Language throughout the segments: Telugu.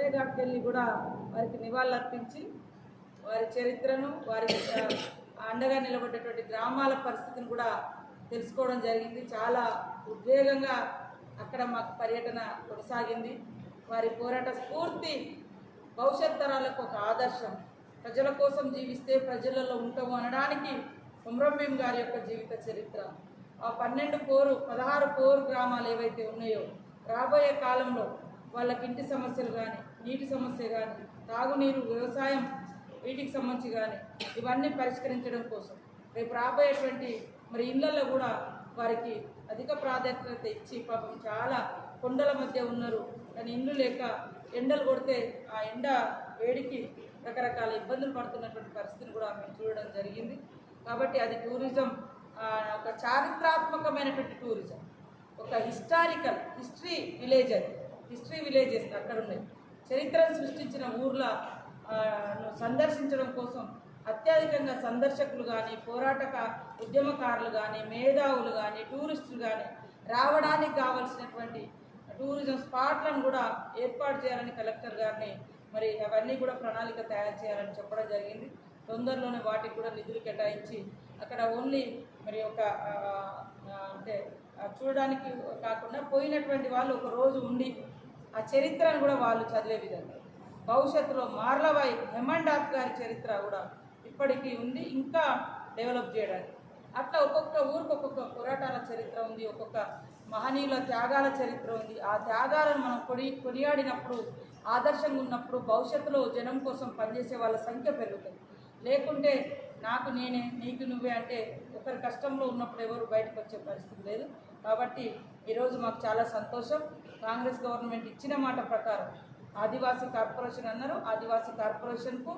కోటేఘాట్కి వెళ్ళి కూడా వారికి నివాళులర్పించి వారి చరిత్రను వారి ఆ, అండగా నిలబడ్డటువంటి గ్రామాల పరిస్థితిని కూడా తెలుసుకోవడం జరిగింది. చాలా ఉద్వేగంగా అక్కడ మాకు పర్యటన కొనసాగింది. వారి పోరాట స్ఫూర్తి భవిష్యత్ తరాలకు ఒక ఆదర్శం. ప్రజల కోసం జీవిస్తే ప్రజలలో ఉంటాము అనడానికి కుమ్రంభీం గారి యొక్క జీవిత చరిత్ర. ఆ పన్నెండు పోరు పదహారు పోరు గ్రామాలు ఏవైతే ఉన్నాయో రాబోయే కాలంలో వాళ్ళకి ఇంటి సమస్యలు కానీ నీటి సమస్య కానీ తాగునీరు వ్యవసాయం వీటికి సంబంధించి కానీ ఇవన్నీ పరిష్కరించడం కోసం రేపు రాబోయేటువంటి మరి ఇళ్ళలో కూడా వారికి అధిక ప్రాధాన్యత ఇచ్చి పాపం చాలా కొండల మధ్య ఉన్నారు. కానీ ఇండ్లు లేక ఎండలు కొడితే ఆ ఎండ వేడికి రకరకాల ఇబ్బందులు పడుతున్నటువంటి పరిస్థితిని కూడా మేము చూడడం జరిగింది. కాబట్టి అది టూరిజం ఒక చారిత్రాత్మకమైనటువంటి టూరిజం. ఒక హిస్టారికల్ హిస్టరీ విలేజ్ అది. హిస్టరీ విలేజెస్ అక్కడ ఉన్నాయి. చరిత్రను సృష్టించిన ఊర్ల ను సందర్శించడం కోసం అత్యధికంగా సందర్శకులు కానీ పోరాటక ఉద్యమకారులు కానీ మేధావులు కానీ టూరిస్టులు కానీ రావడానికి కావలసినటువంటి టూరిజం స్పాట్లను కూడా ఏర్పాటు చేయాలని కలెక్టర్ గారిని మరి అవన్నీ కూడా ప్రణాళిక తయారు చేయాలని చెప్పడం జరిగింది. తొందరలోనే వాటికి కూడా నిధులు కేటాయించి అక్కడ ఓన్లీ మరి ఒక అంటే చూడడానికి కాకుండా పోయినటువంటి వాళ్ళు ఒక రోజు ఉండి ఆ చరిత్రను కూడా వాళ్ళు చదివే విధంగా. భవిష్యత్తులో మార్లవాయి హెమండాస్ గారి చరిత్ర కూడా ఇప్పటికీ ఉంది ఇంకా డెవలప్ చేయడానికి. అట్లా ఒక్కొక్క ఊరికి ఒక్కొక్క పోరాటాల చరిత్ర ఉంది ఒక్కొక్క మహనీయుల త్యాగాల చరిత్ర ఉంది. ఆ త్యాగాలను మనం కొడి కొనియాడినప్పుడు ఆదర్శంగా ఉన్నప్పుడు భవిష్యత్తులో జనం కోసం పనిచేసే వాళ్ళ సంఖ్య పెరుగుతుంది. లేకుంటే నాకు నేనే నీకు నువ్వే అంటే ఒకరి కష్టంలో ఉన్నప్పుడు ఎవరు బయటకు వచ్చే పరిస్థితి లేదు. కాబట్టి ఈరోజు మాకు చాలా సంతోషం. కాంగ్రెస్ గవర్నమెంట్ ఇచ్చిన మాట ప్రకారం ఆదివాసీ కార్పొరేషన్ అన్నారు. ఆదివాసీ కార్పొరేషన్కు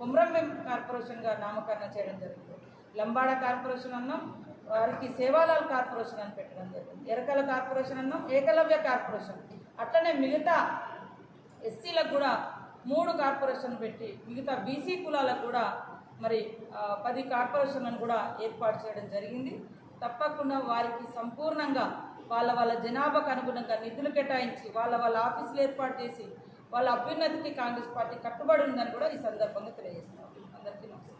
కుమ్రంభీం కార్పొరేషన్గా నామకరణం చేయడం జరిగింది. లంబాడ కార్పొరేషన్ అన్నాం వారికి సేవాలాల్ కార్పొరేషన్ అని పెట్టడం జరిగింది. ఎరకల కార్పొరేషన్ అన్నాం ఏకలవ్య కార్పొరేషన్. అట్లనే మిగతా ఎస్సీలకు కూడా మూడు కార్పొరేషన్ పెట్టి మిగతా బీసీ కులాలకు కూడా మరి పది కార్పొరేషన్లను కూడా ఏర్పాటు చేయడం జరిగింది. తప్పకుండా వారికి సంపూర్ణంగా వాళ్ళ వాళ్ళ జనాభాకు అనుగుణంగా నిధులు కేటాయించి వాళ్ళ వాళ్ళ ఆఫీసులు ఏర్పాటు చేసి వాళ్ళ అభ్యున్నతికి కాంగ్రెస్ పార్టీ కట్టుబడి ఉందని కూడా ఈ సందర్భంగా తెలియజేస్తున్నాం అందరికీ నమస్కారం.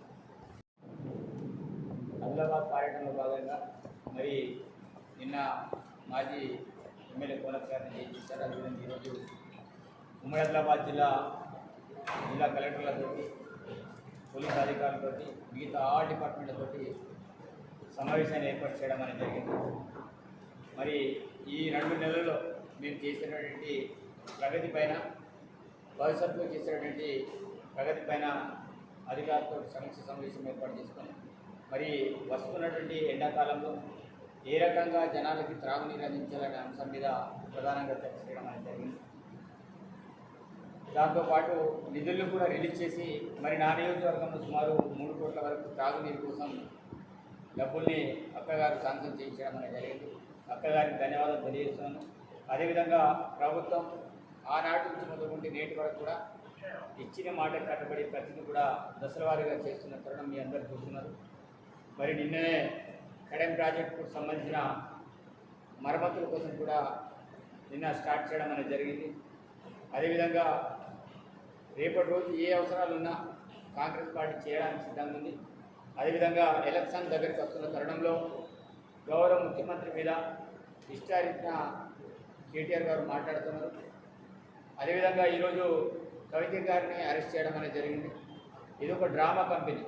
ఆదిలాబాద్ పర్యటనలో భాగంగా మరి నిన్న మాజీ ఎమ్మెల్యే కోనప్ గారిని జయించారు. అదేవిధంగా ఈరోజు ఉమ్మడి ఆదిలాబాద్ జిల్లా జిల్లా కలెక్టర్లతో పోలీస్ అధికారులతో మిగతా ఆల్ డిపార్ట్మెంట్లతోటి సమావేశాన్ని ఏర్పాటు చేయడం అనేది జరిగింది. మరి ఈ రెండు నెలల్లో మేము చేసినటువంటి ప్రగతి పైన భవిష్యత్తులో చేసినటువంటి ప్రగతి పైన అధికారులతో సమీక్ష సమావేశం ఏర్పాటు చేసుకొని మరి వస్తున్నటువంటి ఎండాకాలంలో ఏ రకంగా జనాలకి త్రాగునీరు అందించాలనే అంశం మీద ప్రధానంగా చర్చ చేయడం అనేది జరిగింది. దాంతోపాటు నిధులను కూడా రిలీజ్ చేసి మరి నా నియోజకవర్గంలో సుమారు మూడు కోట్ల వరకు త్రాగునీరు కోసం డబ్బుల్ని అక్కగారు సాంక్షన్ చేయించడం అనేది జరిగింది. అక్కగారికి ధన్యవాదాలు తెలియజేస్తున్నాను. అదేవిధంగా ప్రభుత్వం ఆనాటి నుంచి మొదలుకుంటే నేటి వరకు కూడా ఇచ్చిన మాట కట్టబడి ప్రతిదీ కూడా దశలవారీగా చేస్తున్న తరుణం మీ అందరూ చూస్తున్నారు. మరి నిన్ననే కడెం ప్రాజెక్టుకు సంబంధించిన మరమ్మతుల కోసం కూడా నిన్న స్టార్ట్ చేయడం అనేది జరిగింది. అదేవిధంగా రేపటి రోజు ఏ అవసరాలు ఉన్నా కాంగ్రెస్ పార్టీ చేయడానికి సిద్ధంగా ఉంది. అదేవిధంగా ఎలక్షన్ దగ్గరికి వస్తున్న తరుణంలో గౌరవ ముఖ్యమంత్రి మీద ఇష్టారీతిన కేటీఆర్ గారు మాట్లాడుతున్నారు. అదేవిధంగా ఈరోజు కవిత గారిని అరెస్ట్ చేయడం అనేది జరిగింది. ఇది ఒక డ్రామా కంపెనీ.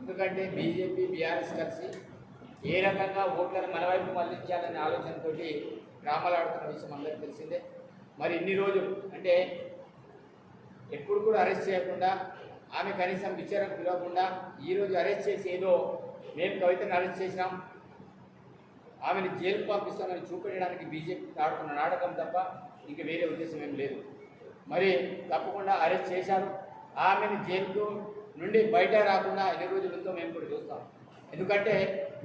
ఎందుకంటే బీజేపీ బీఆర్ఎస్ కలిసి ఏ రకంగా ఓట్లను మన వైపు మళ్ళించాలనే ఆలోచనతోటి డ్రామాలు ఆడుతున్న విషయం అందరికీ తెలిసిందే. మరి ఇన్ని రోజులు అంటే ఎప్పుడు కూడా అరెస్ట్ చేయకుండా ఆమె కనీసం విచారణ పిలవకుండా ఈరోజు అరెస్ట్ చేసి ఏదో మేము కవితను అరెస్ట్ చేసినాం ఆమెను జైలుకు పంపిస్తామని చూపెట్టడానికి బీజేపీ ఆడుతున్న నాటకం తప్ప ఇంక వేరే ఉద్దేశం ఏం లేదు. మరి తప్పకుండా అరెస్ట్ చేశారు. ఆమెను జైలుకు నుండి బయట రాకుండా ఎన్ని రోజులు ఉందో మేము కూడా చూస్తాం. ఎందుకంటే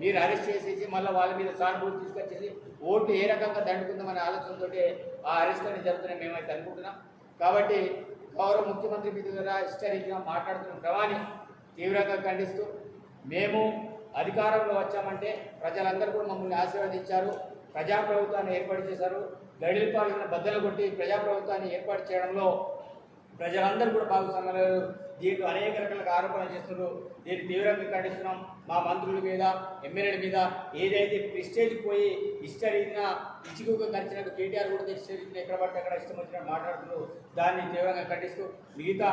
మీరు అరెస్ట్ చేసేసి మళ్ళీ వాళ్ళ మీద సానుభూతి తీసుకొచ్చేసి ఓటు ఏ రకంగా దండుకుందామనే ఆలోచనతో ఆ అరెస్ట్ అనేది జరుగుతున్నాయి మేమైతే అనుకుంటున్నాం. కాబట్టి గౌరవ ముఖ్యమంత్రి మీద హిస్టరీగా మాట్లాడుతున్న క్రమాన్ని తీవ్రంగా ఖండిస్తూ మేము అధికారంలో వచ్చామంటే ప్రజలందరూ కూడా మమ్మల్ని ఆశీర్వదించారు. ప్రజాప్రభుత్వాన్ని ఏర్పాటు చేశారు. గడిల పాలన బద్దలు కొట్టి ప్రజాప్రభుత్వాన్ని ఏర్పాటు చేయడంలో ప్రజలందరూ కూడా భాగస్వామ్యాలు దీంట్లో అనేక రకాల ఆరోపణలు చేస్తున్నారు. దీన్ని తీవ్రంగా ఖండిస్తున్నాం. మా మంత్రుల మీద ఎమ్మెల్యేల మీద ఏదైతే ప్రిస్టేజ్ పోయి ఇష్ట రీతిన ఇచ్చికుగా ఖర్చినట్టు కేటీఆర్ కూడా ఇష్ట ఎక్కడ పడితే అక్కడ ఇష్టం వచ్చిన మాట్లాడుతున్నారు. దాన్ని తీవ్రంగా ఖండిస్తూ మిగతా